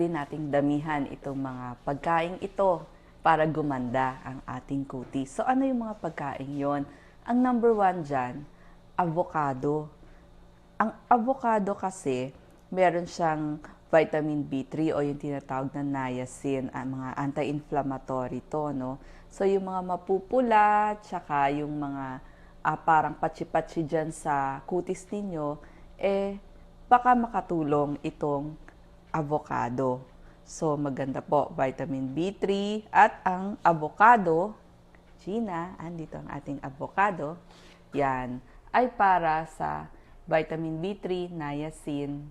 din nating damihan itong mga pagkain ito para gumanda ang ating kutis. So ano yung mga pagkain yon? Ang number one dyan, avocado. Ang avocado kasi, meron siyang vitamin B3 o yung tinatawag na niacin, ang mga anti-inflammatory to, no? So yung mga mapupula, tsaka yung mga ah, parang patsi-patsi dyan sa kutis ninyo, eh, baka makatulong itong avocado. So, maganda po, vitamin B3 at ang avocado, Gina, andito ang ating avocado, yan, ay para sa vitamin B3, niacin,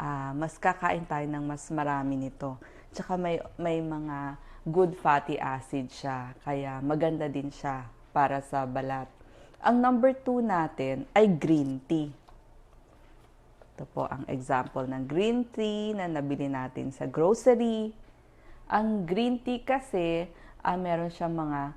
ah, mas kakain tayo ng mas marami nito. Tsaka may, may mga good fatty acid siya, kaya maganda din siya para sa balat. Ang number two natin ay green tea. Ito po ang example ng green tea na nabili natin sa grocery. Ang green tea kasi, ah, meron siyang mga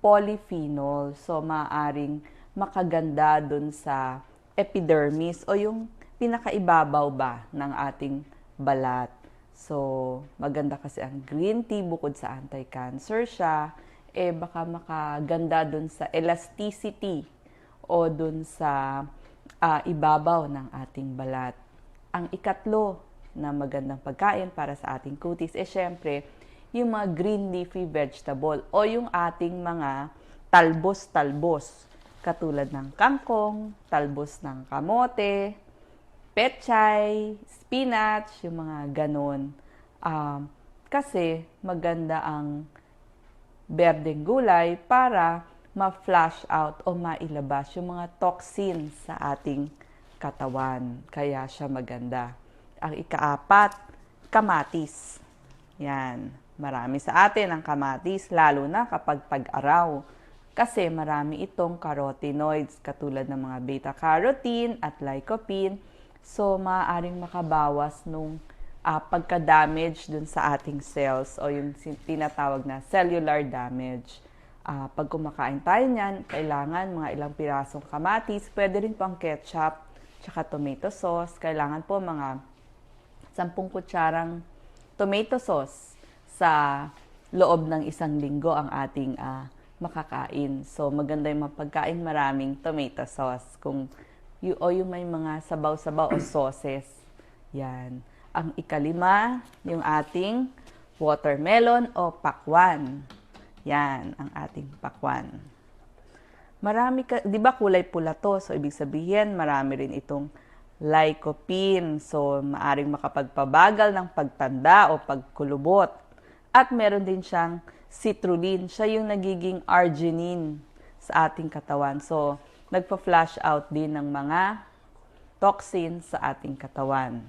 polyphenol. So, maaring makaganda dun sa epidermis o yung pinakaibabaw ba ng ating balat. So, maganda kasi ang green tea bukod sa anti-cancer siya, eh baka makaganda dun sa elasticity o dun sa ah, ibabaw ng ating balat. Ang ikatlo na magandang pagkain para sa ating kutis, eh syempre, yung mga green leafy vegetable o yung ating mga talbos-talbos katulad ng kangkong, talbos ng kamote, pechay, spinach, yung mga ganon. Um, kasi maganda ang berdeng gulay para ma-flush out o mailabas yung mga toxins sa ating katawan. Kaya siya maganda. Ang ikaapat, kamatis. Yan. Marami sa atin ang kamatis, lalo na kapag pag-araw. Kasi marami itong carotenoids katulad ng mga beta-carotene at lycopene. So, maaaring makabawas nung ah, pagka-damage dun sa ating cells o yung tinatawag na cellular damage. Ah, pag kumakain tayo niyan, kailangan mga ilang pirasong kamatis, pwede rin pang ketchup, tsaka tomato sauce. Kailangan po mga 10 kutsarang tomato sauce sa loob ng isang linggo ang ating ah, makakain. So, maganda yung mga pagkain maraming tomato sauce. Kung y- o yung may mga sabaw-sabaw o sauces. Yan. Ang ikalima, yung ating watermelon o pakwan. Yan, ang ating pakwan. Marami ka, 'di ba kulay pula to? So ibig sabihin, marami rin itong lycopene. So maaring makapagpabagal ng pagtanda o pagkulubot. At meron din siyang citrulline. Siya yung nagiging arginine sa ating katawan. So nagpa-flush out din ng mga toxins sa ating katawan.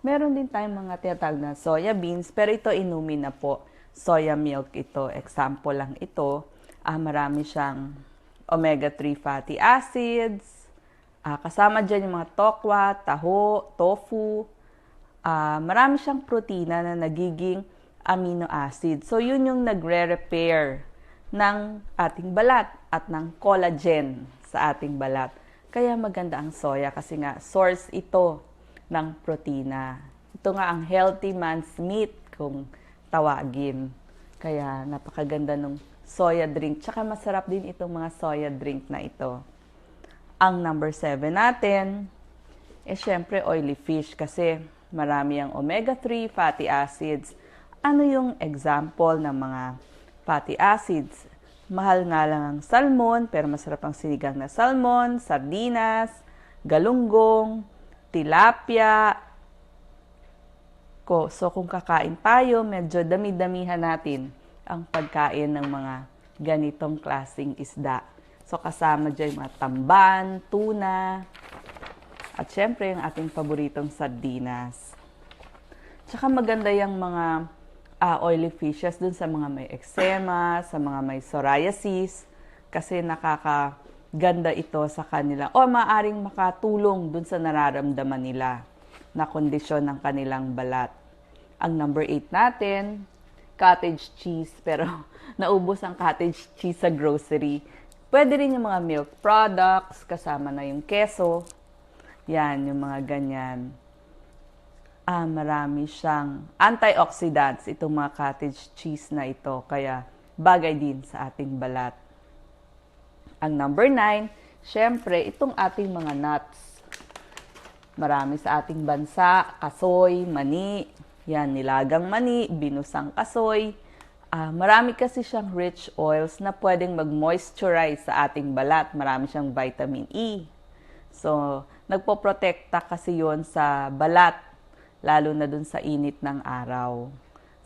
Meron din tayong mga tinatawag na soya beans, pero ito inumin na po. Soya milk ito, example lang ito. Ah, marami siyang omega-3 fatty acids. Ah, kasama dyan yung mga tokwa, taho, tofu. Ah, marami siyang protina na nagiging amino acid. So, yun yung nagre-repair ng ating balat at ng collagen sa ating balat. Kaya maganda ang soya kasi nga source ito ng protina. Ito nga ang healthy man's meat kung tawagin. Kaya napakaganda ng soya drink. Tsaka masarap din itong mga soya drink na ito. Ang number 7 natin, eh syempre oily fish kasi marami ang omega-3 fatty acids. Ano yung example ng mga fatty acids? Mahal nga lang ang salmon, pero masarap ang sinigang na salmon, sardinas, galunggong, tilapia. Ko. So kung kakain tayo, medyo dami-damihan natin ang pagkain ng mga ganitong klasing isda. So kasama dyan mga tamban, tuna, at syempre yung ating paboritong sardinas. Tsaka maganda yung mga ah, oily fishes dun sa mga may eczema, sa mga may psoriasis, kasi nakakaganda ito sa kanila. O maaring makatulong dun sa nararamdaman nila na kondisyon ng kanilang balat. Ang number 8 natin, cottage cheese. Pero naubos ang cottage cheese sa grocery. Pwede rin yung mga milk products, kasama na yung keso. Yan, yung mga ganyan. ah, marami siyang antioxidants, itong mga cottage cheese na ito. Kaya bagay din sa ating balat. Ang number nine, syempre, itong ating mga nuts. Marami sa ating bansa, kasoy, mani, yan, nilagang mani, binusang kasoy. Ah, marami kasi siyang rich oils na pwedeng mag-moisturize sa ating balat. Marami siyang vitamin E. So, nagpoprotekta kasi yon sa balat, lalo na dun sa init ng araw.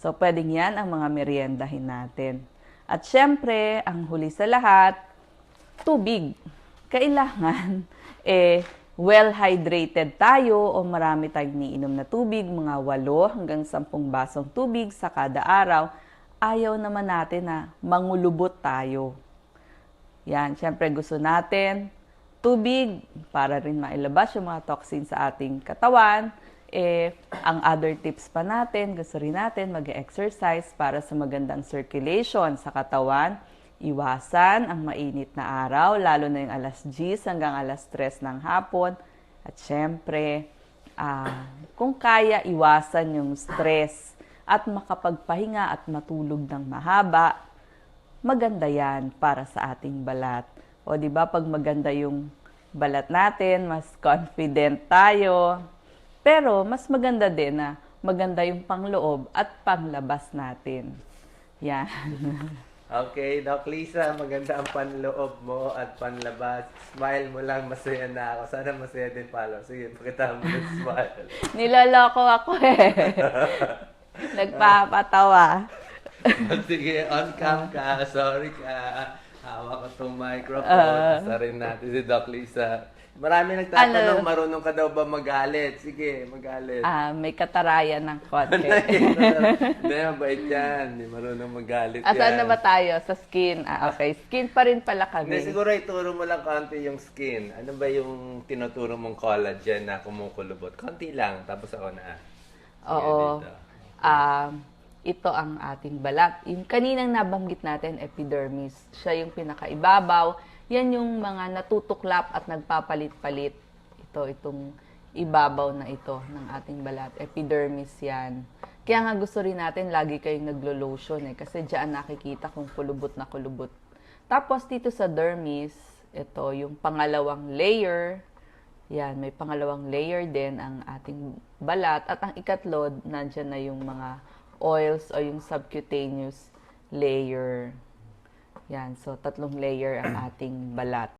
So, pwedeng yan ang mga meriendahin natin. At syempre, ang huli sa lahat, tubig. Kailangan, eh, well-hydrated tayo o marami tayong niinom na tubig, mga 8 hanggang 10 basong tubig sa kada araw. Ayaw naman natin na mangulubot tayo. Yan, syempre gusto natin tubig para rin mailabas yung mga toxins sa ating katawan. Eh, ang other tips pa natin, gusto rin natin mag-exercise para sa magandang circulation sa katawan. Iwasan ang mainit na araw, lalo na yung alas 10 hanggang alas 3 ng hapon. At syempre, ah, kung kaya, iwasan yung stress at makapagpahinga at matulog ng mahaba maganda yan para sa ating balat. O di ba pag maganda yung balat natin, mas confident tayo. Pero mas maganda din na maganda yung pangloob at panglabas natin. Yan. Okay, Doc Lisa, maganda ang panloob mo at panlabas. Smile mo lang, masaya na ako. Sana masaya din palo. Sige, pakita mo yung smile. Niloloko ako eh. Nagpapatawa. Sige, on cam ka. Sorry ka. Hawak ko tong microphone. Ah. Isa rin natin si Doc Lisa. Marami nagtatanong, Ano? marunong ka daw ba magalit? Sige, magalit. Ah, may katarayan ng konti. Hindi, mabait yan. Hindi marunong magalit Asan yan. na ba tayo? Sa skin. Ah, okay. Skin pa rin pala kami. Hindi, siguro ituro mo lang konti yung skin. Ano ba yung tinuturo mong collagen na kumukulubot? Konti lang, tapos ako na. Sige, Oo. dito. Um, ito ang ating balat. Yung kaninang nabanggit natin, epidermis. Siya yung pinakaibabaw. Yan yung mga natutuklap at nagpapalit-palit. Ito, itong ibabaw na ito ng ating balat. Epidermis yan. Kaya nga gusto rin natin lagi kayong naglo-lotion eh. Kasi diyan nakikita kung kulubot na kulubot. Tapos dito sa dermis, ito yung pangalawang layer. Yan, may pangalawang layer din ang ating balat. At ang ikatlo, nandyan na yung mga oils o yung subcutaneous layer. Yan, so tatlong layer ang ating balat.